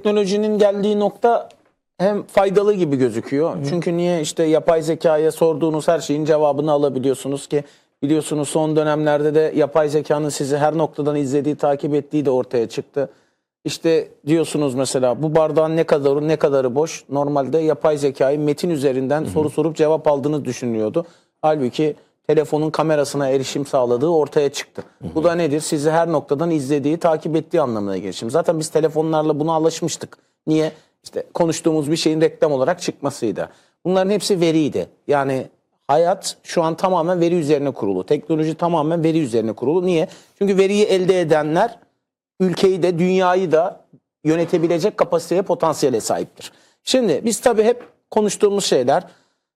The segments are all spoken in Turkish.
teknolojinin geldiği nokta hem faydalı gibi gözüküyor. Çünkü niye işte yapay zekaya sorduğunuz her şeyin cevabını alabiliyorsunuz ki biliyorsunuz son dönemlerde de yapay zekanın sizi her noktadan izlediği, takip ettiği de ortaya çıktı. İşte diyorsunuz mesela bu bardağın ne kadarı ne kadarı boş. Normalde yapay zekayı metin üzerinden soru sorup cevap aldığını düşünüyordu. Halbuki telefonun kamerasına erişim sağladığı ortaya çıktı. Bu da nedir? Sizi her noktadan izlediği, takip ettiği anlamına gelir. Şimdi zaten biz telefonlarla buna alışmıştık. Niye? İşte konuştuğumuz bir şeyin reklam olarak çıkmasıydı. Bunların hepsi veriydi. Yani hayat şu an tamamen veri üzerine kurulu. Teknoloji tamamen veri üzerine kurulu. Niye? Çünkü veriyi elde edenler ülkeyi de dünyayı da yönetebilecek kapasiteye potansiyele sahiptir. Şimdi biz tabii hep konuştuğumuz şeyler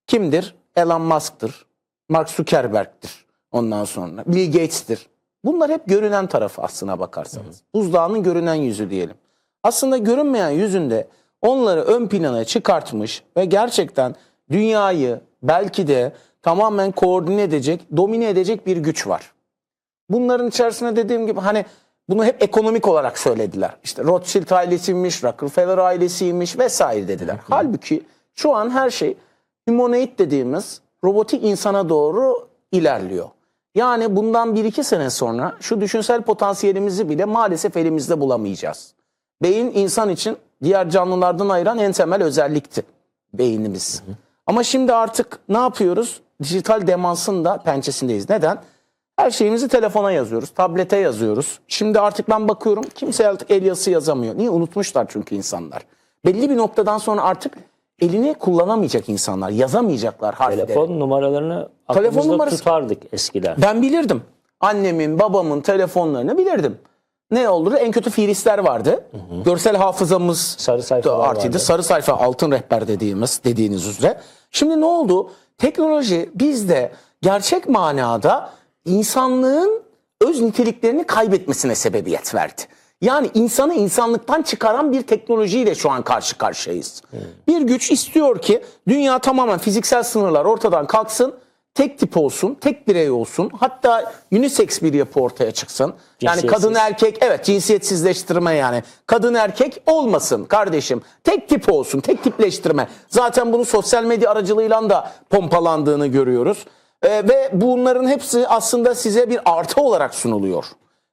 kimdir? Elon Musk'tır, Mark Zuckerberg'tir ondan sonra Bill Gates'tir. Bunlar hep görünen tarafı aslına bakarsanız. Buzdağının görünen yüzü diyelim. Aslında görünmeyen yüzünde onları ön plana çıkartmış ve gerçekten dünyayı belki de tamamen koordine edecek, domine edecek bir güç var. Bunların içerisinde dediğim gibi hani bunu hep ekonomik olarak söylediler. İşte Rothschild ailesiymiş, Rockefeller ailesiymiş vesaire dediler. Halbuki şu an her şey humanoid dediğimiz robotik insana doğru ilerliyor. Yani bundan 1-2 sene sonra şu düşünsel potansiyelimizi bile maalesef elimizde bulamayacağız. Beyin insan için diğer canlılardan ayıran en temel özellikti beynimiz. Ama şimdi artık ne yapıyoruz? Dijital demansın da pençesindeyiz. Neden? Her şeyimizi telefona yazıyoruz, tablete yazıyoruz. Şimdi artık ben bakıyorum kimse artık el yazısı yazamıyor. Niye? Unutmuşlar çünkü insanlar. Belli bir noktadan sonra artık elini kullanamayacak insanlar, yazamayacaklar harfleri. Telefon numaralarını Telefon numarası- tutardık eskiden. Ben bilirdim. Annemin, babamın telefonlarını bilirdim. Ne olur? En kötü fiilistler vardı. Görsel hafızamız Sarı sayfalar da artıydı. vardı. Sarı sayfa, altın rehber dediğimiz dediğiniz üzere. Şimdi ne oldu? Teknoloji bizde gerçek manada insanlığın öz niteliklerini kaybetmesine sebebiyet verdi. Yani insanı insanlıktan çıkaran bir teknolojiyle şu an karşı karşıyayız. Bir güç istiyor ki dünya tamamen fiziksel sınırlar ortadan kalksın tek tip olsun, tek birey olsun. Hatta unisex bir yapı ortaya çıksın. Yani kadın erkek evet cinsiyetsizleştirme yani. Kadın erkek olmasın kardeşim. Tek tip olsun, tek tipleştirme. Zaten bunu sosyal medya aracılığıyla da pompalandığını görüyoruz. Ee, ve bunların hepsi aslında size bir artı olarak sunuluyor.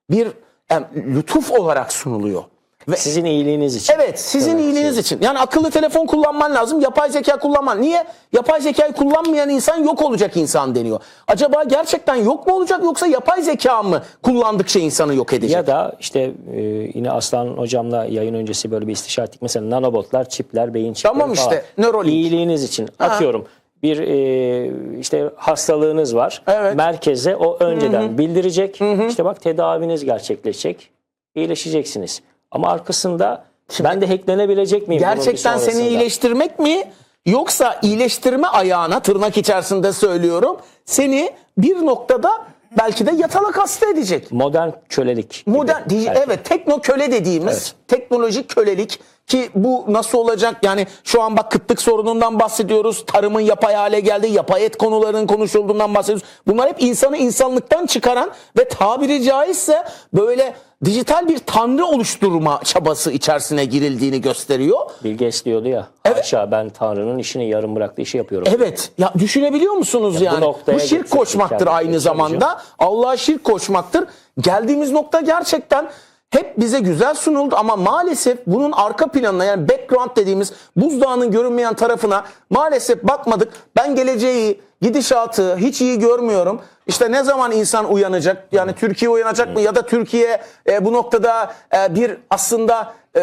Bir em, lütuf olarak sunuluyor. Ve Sizin iyiliğiniz için. Evet sizin iyiliğiniz için. Yani akıllı telefon kullanman lazım. Yapay zeka kullanman. Niye? Yapay zekayı kullanmayan insan yok olacak insan deniyor. Acaba gerçekten yok mu olacak yoksa yapay zeka mı kullandıkça insanı yok edecek? Ya da işte e, yine Aslan hocamla yayın öncesi böyle bir istişare ettik. Mesela nanobotlar, çipler, beyin çipleri Tamam falan. işte, Neuralink. İyiliğiniz için atıyorum. Bir e, işte hastalığınız var. Evet. Merkeze o önceden bildirecek. İşte bak tedaviniz gerçekleşecek. İyileşeceksiniz. Ama arkasında ben de hacklenebilecek miyim? Gerçekten seni iyileştirmek mi? Yoksa iyileştirme ayağına tırnak içerisinde söylüyorum. Seni bir noktada belki de yatalak hasta edecek. Modern kölelik. gibi Modern, belki. evet tekno köle dediğimiz teknolojik kölelik ki bu nasıl olacak yani şu an bak kıtlık sorunundan bahsediyoruz tarımın yapay hale geldi yapay et konularının konuşulduğundan bahsediyoruz bunlar hep insanı insanlıktan çıkaran ve tabiri caizse böyle dijital bir tanrı oluşturma çabası içerisine girildiğini gösteriyor. Bill Gates diyordu ya. Evet. Haşa ben Tanrı'nın işini yarım bıraktığı işi yapıyorum. Evet. Ya düşünebiliyor musunuz bu yani? Bu, noktaya şirk koşmaktır aynı zamanda. Allah'a şirk koşmaktır. Geldiğimiz nokta gerçekten hep bize güzel sunuldu ama maalesef bunun arka planına yani background dediğimiz buzdağının görünmeyen tarafına maalesef bakmadık. Ben geleceği, gidişatı hiç iyi görmüyorum. İşte ne zaman insan uyanacak? Yani Türkiye uyanacak mı? Ya da Türkiye e, bu noktada e, bir aslında e,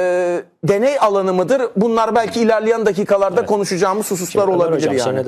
deney alanı mıdır? Bunlar belki ilerleyen dakikalarda konuşacağımız hususlar Ömer olabilir Hocam, yani.